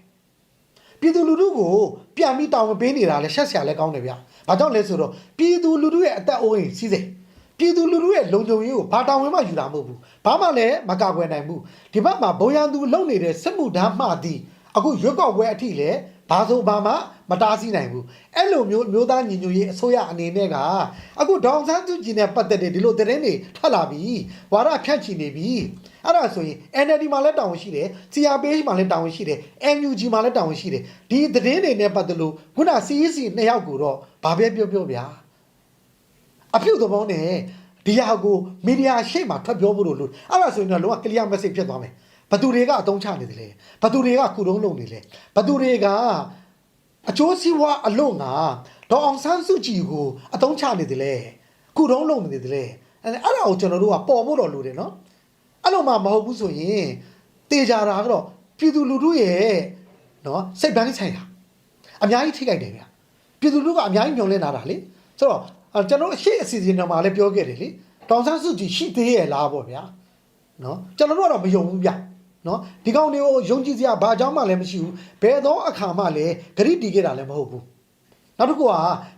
ပြည်သူလူထုကိုပြန်ပြီးတောင်းပေးနေတာလဲရှက်ဆရာလဲကောင်းတယ်ဗျ။ဘာကြောင့်လဲဆိုတော့ပြည်သူလူထုရဲ့အသက်အိုးအိမ်စီးစိမ်ပြည်သူလူထုရဲ့လုံခြုံရေးကိုဘာတောင်းဝင်မှယူတာမဟုတ်ဘူး။ဘာမှလည်းမကာကွယ်နိုင်ဘူး။ဒီဘက်မှာဘုံရန်သူလုံနေတဲ့စစ်မှုဓာတ်မှသည်အခုရွက်ကောက်ပွဲအထိလဲဘာဆိုဘာမှမတားဆီးနိုင်ဘူး။အဲ့လိုမျိုးမျိုးသားညီညွတ်ရေးအစိုးရအနေနဲ့ကအခုဒေါအောင်ဆန်းစုကြည်နဲ့ပတ်သက်တဲ့ဒီလိုသတင်းတွေထွက်လာပြီ။ဝါရဖြန့်ချီနေပြီ။ အဲ့ဒါဆိုရင် NLD မှာလည်းတာဝန်ရှိတယ်။ CRPH မှာလည်းတာဝန်ရှိတယ်။ NUG မှာလည်းတာဝန်ရှိတယ်။ဒီသတင်းတွေနဲ့ပတ်သက်လို့ခုန CEC နှစ်ယောက်ကိုတော့ဘာပဲပြောပြောဗျာ။အပြုတ်သဘောနဲ့ဒီဟာကိုမီဒီယာရှေ့မှာထွက်ပြောဖို့လို့လို့အဲ့ဒါဆိုရင်တော့လုံးဝ clear message ဖြစ်သွားမယ်။ဘသူတွေကအတုံးချနေတယ်လေ။ဘသူတွေကခုတုံးလုံးနေလေ။ဘသူတွေကအကျိုးစီးပွားအလို့ငါဒေါအောင်ဆန်းစုကြည်ကိုအတုံးချနေတယ်လေ။ခုတုံးလုံးနေတယ်လေ။အဲ့အဲ့ဒါကိုကျွန်တော်တို့ကပေါ်ဖို့တော့လိုတယ်နော်။ အဲ့လိုမှမဟုတ်ဘူးဆိုရင်တေချာတာကတော့ပြည်သူလူထုရဲ့နော်စိတ်ပိုင်းဆိုင်ရာအများကြီးထိခိုက်တယ်ဗျပြည်သူလူထုကအများကြီးညှော်လင့်လာတာလေဆိုတော့အဲ့ကျွန်တော်တို့အရှိအစီအစဉ်တော်မှာလည်းပြောခဲ့တယ်လေတောင်ဆန်းစုကြည်ရှိသေးရဲ့လားပေါ့ဗျာနော်ကျွန်တော်တို့ကတော့မယုံဘူးဗျနော်ဒီကောင်တွေကိုယုံကြည်စရာဘာကြောင့်မှလည်းမရှိဘူးဘယ်တော့အခါမှလည်းဂရိတီးခဲ့တာလည်းမဟုတ်ဘူးနောက်တစ်ခုက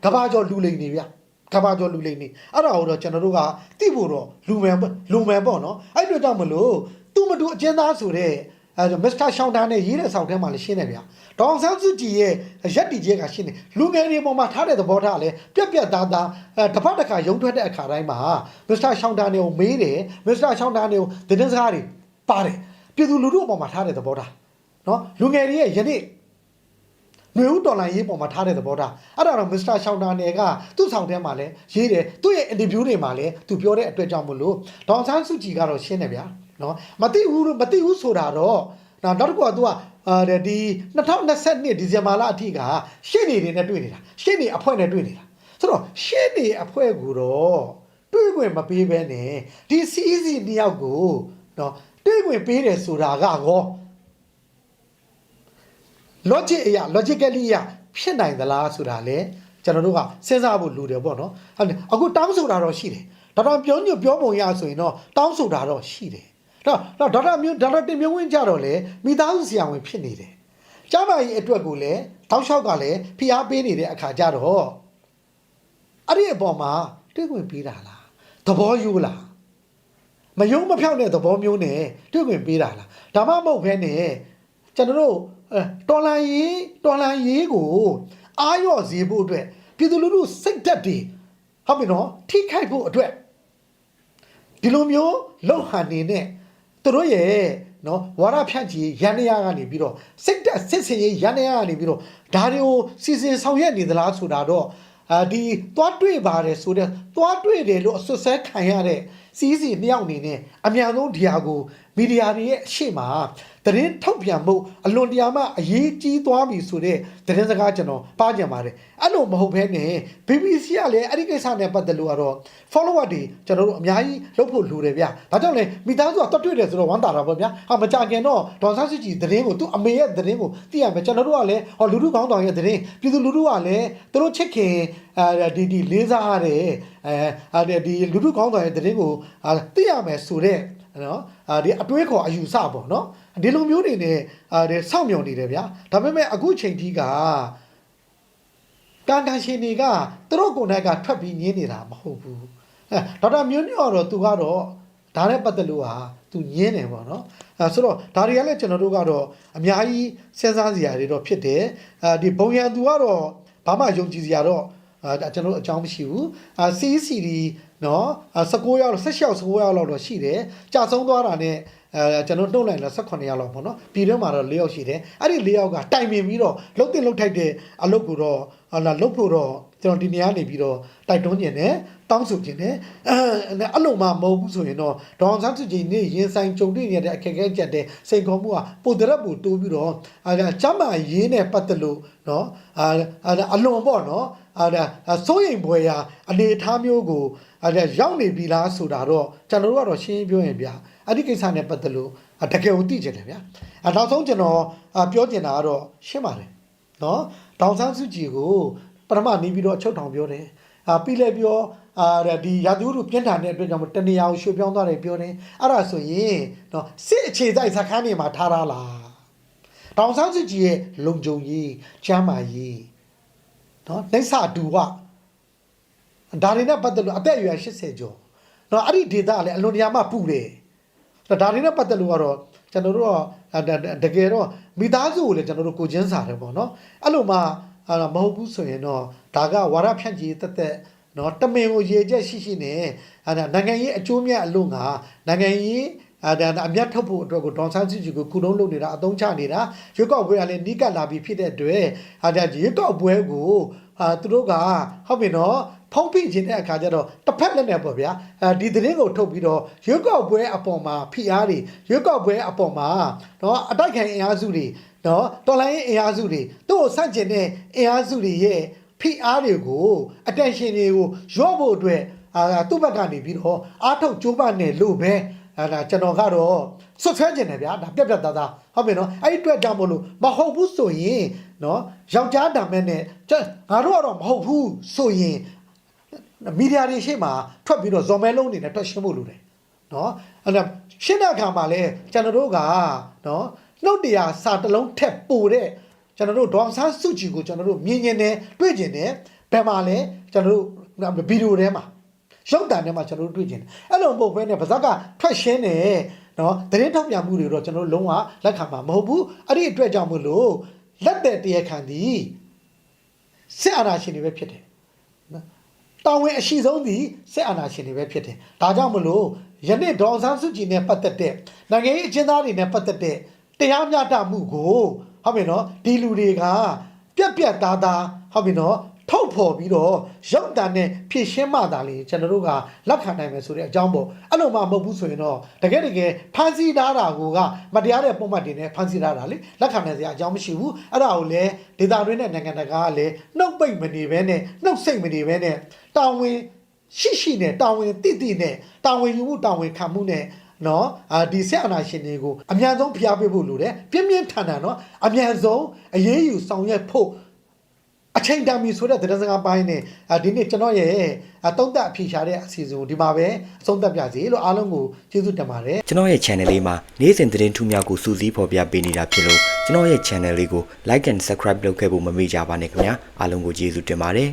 ကဘာကျော်လူလိန်နေဗျ ကဘာကျော်လူလိန်နေအဲ့ဒါကိုတော့ကျွန်တော်တို့ကသိဖို့တော့လူမယ်ပေါ့လူမယ်ပေါ့နော်အဲ့အတွက်ကြောင့်မလို့သူမတူအကျဉ်းသားဆိုတဲ့အဲမစ္စတာရှောင်းတာနဲ့ရေးတဲ့ဆောင်ထဲမှာလည်းရှင်းတယ်ဗျဒေါအောင်ဆန်းစုကြည်ရဲ့ရက်တီကျဲကရှင်းတယ်လူငယ်တွေပေါ်မှာထားတဲ့သဘောထားလည်းပြက်ပြက်သားသားအဲတစ်ဖက်တစ်ခါရုံထွက်တဲ့အခါတိုင်းမှာမစ္စတာရှောင်းတာနဲ့ကိုမေးတယ်မစ္စတာရှောင်းတာနဲ့ကိုသတင်းစကားတွေပါတယ်ပြည်သူလူထုအပေါ်မှာထားတဲ့သဘောထားနော်လူငယ်တွေရဲ့ယနေ့ ຫນွေဦးတော်လိုင်းရေးပေါ်မှာထားတဲ့သဘောထားအဲ့ဒါတော့မစ္စတာရှောင်းတာနယ်ကသူ့ဆောင်ထဲမှာလည်းရေးတယ်သူ့ရဲ့အင်တာဗျူးတွေမှာလည်းသူပြောတဲ့အတွက်ကြောင့်မလို့ဒေါန်ဆန်းစုကြည်ကတော့ရှင်းတယ်ဗျာနော်မသိဘူးလို့မသိဘူးဆိုတာတော့နောက်နောက်တစ်ခုကသူကအာဒီ2022ဒီဇင်ဘာလအထိကရှင်းနေတွေနဲ့တွေ့နေတာရှင်းနေအဖွဲ့နဲ့တွေ့နေတာဆိုတော့ရှင်းနေအဖွဲ့ကိုတော့တွေ့ခွင့်မပေးဘဲနဲ့ဒီ CEC နှစ်ယောက်ကိုနော်တွေ့ခွင့်ပေးတယ်ဆိုတာကကော logic အရာ logically အရာဖြစ်နိုင်သလားဆိုတာလေကျွန်တော်တို့ကစဉ်းစားဖို့လိုတယ်ပေါ့နော်ဟုတ်တယ်အခုတောင်းဆိုတာတော့ရှိတယ်ဒေါက်တာပြောညွတ်ပြောပုံရဆိုရင်တော့တောင်းဆိုတာတော့ရှိတယ်တော့တော့ဒေါက်တာမျိုးဒေါက်တာတင်မျိုးဝင်းကြတော့လေမိသားစုဆရာဝန်ဖြစ်နေတယ်ကျမကြီးအတွက်ကိုလည်းတောက်လျှောက်ကလည်းဖိအားပေးနေတဲ့အခါကြတော့အဲ့ဒီအပေါ်မှာတွေ့ခွင့်ပေးတာလားသဘောယူလားမယုံမဖြောက်တဲ့သဘောမျိုးနဲ့တွေ့ခွင့်ပေးတာလားဒါမှမဟုတ်ဘဲနဲ့ကျွန်တော်တို့ အဲတော်လန်ရေးတော်လန်ရေးကိုအာရော့စေဖို့အတွက်ပြည်သူလူထုစိတ်ဓာတ်တွေဟုတ်ပြီနော်ထိခိုက်ဖို့အတွက်ဒီလိုမျိုးလှုပ်ဟန်နေတဲ့သူတို့ရဲ့နော်ဝါရဖြန့်ချီရန်ရကနေပြီးတော့စိတ်တက်စစ်စင်ရေးရန်ရကနေပြီးတော့ဒါတွေကိုစီစဉ်ဆောင်ရွက်နေသလားဆိုတာတော့အာဒီသွားတွေ့ပါတယ်ဆိုတဲ့သွားတွေ့တယ်လို့အဆွတ်ဆဲခံရတဲ့စီးစီနှစ်ယောက်အနေနဲ့အမြန်ဆုံးဒီဟာကိုမီဒီယာတွေရဲ့အရှိမ သတင်းထုတ်ပြန်မှုအလွန်တရာမှအရေးကြီးသွားပြီဆိုတဲ့သတင်းစကားကျွန်တော်ပါကြံပါတယ်အဲ့လိုမဟုတ်ဘဲနဲ့ BBC ကလည်းအဲ့ဒီကိစ္စနဲ့ပတ်သက်လို့ကတော့ follower တွေကျွန်တော်တို့အများကြီးလုပ်ဖို့လိုတယ်ဗျဒါကြောင့်လေမိသားစုကတွတ်တွေ့တယ်ဆိုတော့ဝမ်းသာတာပေါ့ဗျာဟာမကြခင်တော့ဒေါ်ဆန်းစစ်ကြီးသတင်းကိုသူ့အမေရဲ့သတင်းကိုသိရမယ်ကျွန်တော်တို့ကလည်းဟောလူလူကောင်းတောင်ရဲ့သတင်းပြည်သူလူထုကလည်းသူတို့ချစ်ခင်အဲဒီဒီလေးစားရတဲ့အဲအဲဒီလူလူကောင်းတောင်ရဲ့သတင်းကိုအာသိရမယ်ဆိုတဲ့နော်အာဒီအတွေးခေါ်အယူဆပေါ့နော် ဒီလိုမျိုးတွေနဲ့အာဒီစောင့်မျှော်နေတယ်ဗျာဒါပေမဲ့အခုချိန်ထိကကန်ကန်ရှင်တွေကသူတို့ကိုယ်တိုင်ကထွက်ပြီးညင်းနေတာမဟုတ်ဘူးအဲဒေါက်တာမျိုးညော့တော့သူကတော့ဒါနဲ့ပတ်သက်လို့ဟာသူညင်းတယ်ပေါ့နော်အဲဆိုတော့ဒါတွေကလည်းကျွန်တော်တို့ကတော့အများကြီးစဉ်းစားစရာတွေတော့ဖြစ်တယ်အဲဒီဘုံရန်သူကတော့ဘာမှယုံကြည်စရာတော့အဲဒါကျွန်တော်တို့အကြောင်းမရှိဘူးအာ CEC ဒီနော်အာ16ရောက်16ရောက်16ရောက်လောက်တော့ရှိတယ်ကြာဆုံးသွားတာနဲ့ အဲကျွန်တော်နှုတ်လိုက်လား18ရောက်လောက်ပေါ့နော်ပြည်တွင်းမှာတော့4ယောက်ရှိတယ်အဲ့ဒီ4ယောက်ကတိုင်ပင်ပြီးတော့လှုပ်တင်လှုပ်ထိုက်တဲ့အလုပ်ကိုတော့ဟာလာလှုပ်ဖို့တော့ကျွန်တော်ဒီနေရာနေပြီးတော့တိုက်တွန်းနေတယ်တောင်းဆိုခြင်းနဲ့အဲအဲ့လိုမှမဟုတ်ဘူးဆိုရင်တော့ဒေါအောင်ဆန်းစုကြည်နေရင်ဆိုင်ကြုံတွေ့နေရတဲ့အခက်အခဲကြက်တဲ့စိန်ခေါ်မှုကပိုတရက်ပိုတိုးပြီးတော့အဲကျမ်းမာရေးနဲ့ပတ်သက်လို့နော်အာအလွန်ပေါ့နော်အာစိုးရိမ်ပွဲရာအနေအထားမျိုးကိုအဲရောက်နေပြီလားဆိုတာတော့ကျွန်တော်တို့ကတော့ရှင်းပြောရင်ဗျာ အဲ့ဒီကိစ္စနဲ့ပတ်သက်လို့တကယ်ကိုသိကြတယ်ဗျာအဲနောက်ဆုံးကျွန်တော်ပြောချင်တာကတော့ရှင်းပါတယ်နော်ဒေါအောင်ဆန်းစုကြည်ကိုပထမနေပြီးတော့အချုပ်ထောင်ပြောတယ်အာပြီးလဲပြောအာဒီရာသီဥတုပြင်းထန်တဲ့အတွက်ကြောင့်တနေရာကိုရွှေ့ပြောင်းသွားတယ်ပြောတယ်အဲ့ဒါဆိုရင်နော်စစ်အခြေစိုက်စခန်းတွေမှာထားရလားတောင်ဆန်းစစ်ကြီးရဲ့လုံခြုံရေးချမ်းမာရေးနော်လက်ဆတူဝဒါတွေနဲ့ပတ်သက်လို့အသက်အရွယ်80ကျော်နော်အဲ့ဒီဒေတာကလည်းအလွန်တရာမှပူတယ် ဒါတွေနဲ့ပတ်သက်လို့ကတော့ကျွန်တော်တို့ကတကယ်တော့မိသားစုကိုလည်းကျွန်တော်တို့ကိုချင်းစာတယ်ပေါ့နော်အဲ့လိုမှအဲ့တော့မဟုတ်ဘူးဆိုရင်တော့ဒါကဝါရဖြန့်ကြီးတက်တက်နော်တမင်ကိုရေချက်ရှိရှိနဲ့အဲ့ဒါနိုင်ငံရေးအကျိုးမြတ်အလို့ငါနိုင်ငံရေးအဲ့ဒါအမျက်ထုတ်ဖို့အတွက်ကိုဒေါန်ဆန်းစုကြည်ကိုကုလုံးလုပ်နေတာအသုံးချနေတာရွေးကောက်ပွဲကလည်းနီးကပ်လာပြီးဖြစ်တဲ့အတွက်အဲ့ဒါရွေးကောက်ပွဲကိုဟာသူတို့ကဟုတ်ပြီနော် ဖုံးဖိခြင်းတဲ့အခါကျတော့တစ်ဖက်လက်နဲ့ပေါ့ဗျာအဲဒီသတင်းကိုထုတ်ပြီးတော့ရွေးကောက်ပွဲအပေါ်မှာဖိအားတွေရွေးကောက်ပွဲအပေါ်မှာနော်အတိုက်ခိုင်အင်အားစုတွေနော်တော်လိုင်းအင်အားစုတွေသူ့ကိုဆန့်ကျင်တဲ့အင်အားစုတွေရဲ့ဖိအားတွေကို attention တွေကိုရော့ဖို့အတွက်အာသူ့ဘက်ကနေပြီးတော့အားထုတ်ကြိုးပမ်းနေလို့ပဲအဲဒါကျွန်တော်ကတော့ဆွတ်ဆွဲကျင်တယ်ဗျာဒါပြက်ပြက်သားသားဟုတ်ပြီနော်အဲ့ဒီအတွက်ကြောင့်မလို့မဟုတ်ဘူးဆိုရင်နော်ယောက်ျားတံမဲ့နဲ့ငါတို့ကတော့မဟုတ်ဘူးဆိုရင် မီဒီယာတွေရှေ့မှာထွက်ပြီးတော့ဇော်မဲလုံးနေနဲ့ထွက်ရှင်းဖို့လိုတယ်နော်အဲ့ဒါရှင်းတဲ့အခါမှာလဲကျွန်တော်တို့ကနော်နှုတ်တရားစာတစ်လုံးထက်ပိုတဲ့ကျွန်တော်တို့ဒေါအောင်ဆန်းစုကြည်ကိုကျွန်တော်တို့မြင်မြင်နဲ့တွေ့ကျင်တယ်ဘယ်မှာလဲကျွန်တော်တို့ဗီဒီယိုထဲမှာရုပ်တံထဲမှာကျွန်တော်တို့တွေ့ကျင်တယ်အဲ့လိုမဟုတ်ဘဲနဲ့ဗဇက်ကထွက်ရှင်းတယ်နော်သတင်းထုတ်ပြန်မှုတွေတော့ကျွန်တော်တို့လုံးဝလက်ခံမှာမဟုတ်ဘူးအဲ့ဒီအတွက်ကြောင့်မလို့လက်တဲ့တရားခံသည်စစ်အာဏာရှင်တွေပဲဖြစ်တယ်နော် တာဝန်အရှိဆုံးသည်စစ်အာဏာရှင်တွေပဲဖြစ်တယ်ဒါကြောင့်မလို့ယနေ့ဒေါအောင်ဆန်းစုကြည်နဲ့ပတ်သက်တဲ့နိုင်ငံရေးအကျဉ်းသားတွေနဲ့ပတ်သက်တဲ့တရားမျှတမှုကိုဟုတ်ပြီနော်ဒီလူတွေကပြက်ပြက်သားသားဟုတ်ပြီနော် ထုတ်ဖော်ပြီးတော့ရုပ်တံနဲ့ဖြည့်ရှင်းမှသာလေကျွန်တော်တို့ကလက်ခံနိုင်မယ်ဆိုတဲ့အကြောင်းပေါ့အဲ့လိုမှမဟုတ်ဘူးဆိုရင်တော့တကယ်တကယ်ဖန်ဆီးထားတာကိုကမတရားတဲ့ပုံမှန်တင်နဲ့ဖန်ဆီးထားတာလေလက်ခံနိုင်စရာအကြောင်းမရှိဘူးအဲ့ဒါကိုလည်းဒေတာတွင်းနဲ့နိုင်ငံတကာကလည်းနှုတ်ပိတ်မနေဘဲနဲ့နှုတ်စိတ်မနေဘဲနဲ့တာဝန်ရှိရှိနဲ့တာဝန်တိတိနဲ့တာဝန်ယူမှုတာဝန်ခံမှုနဲ့နော်အာဒီဆက်အနာရှင်တွေကိုအမြန်ဆုံးဖျားပေးဖို့လိုတယ်ပြင်းပြင်းထန်ထန်နော်အမြန်ဆုံးအရေးယူဆောင်ရွက်ဖို့ အချိန်တန်ပြီဆိုတဲ့သတင်းစကားပိုင်းနဲ့အာဒီနေ့ကျွန်တော်ရဲ့အတုံးသက်အဖြေရှာတဲ့အစီအစဉ်ကိုဒီမှာပဲအဆုံးသတ်ပြစီလို့အားလုံးကိုကျေးဇူးတင်ပါတယ်ကျွန်တော်ရဲ့ channel လေးမှာနေ့စဉ်သတင်းထူးများကိုစူးစီးဖော်ပြပေးနေတာဖြစ်လို့ကျွန်တော်ရဲ့ channel လေးကို like and subscribe လုပ်ခဲ့ဖို့မမေ့ကြပါနဲ့ခင်ဗျာအားလုံးကိုကျေးဇူးတင်ပါတယ်